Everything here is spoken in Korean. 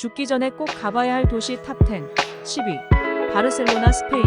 죽기 전에 꼭 가봐야 할 도시 탑10. 10위. 바르셀로나 스페인.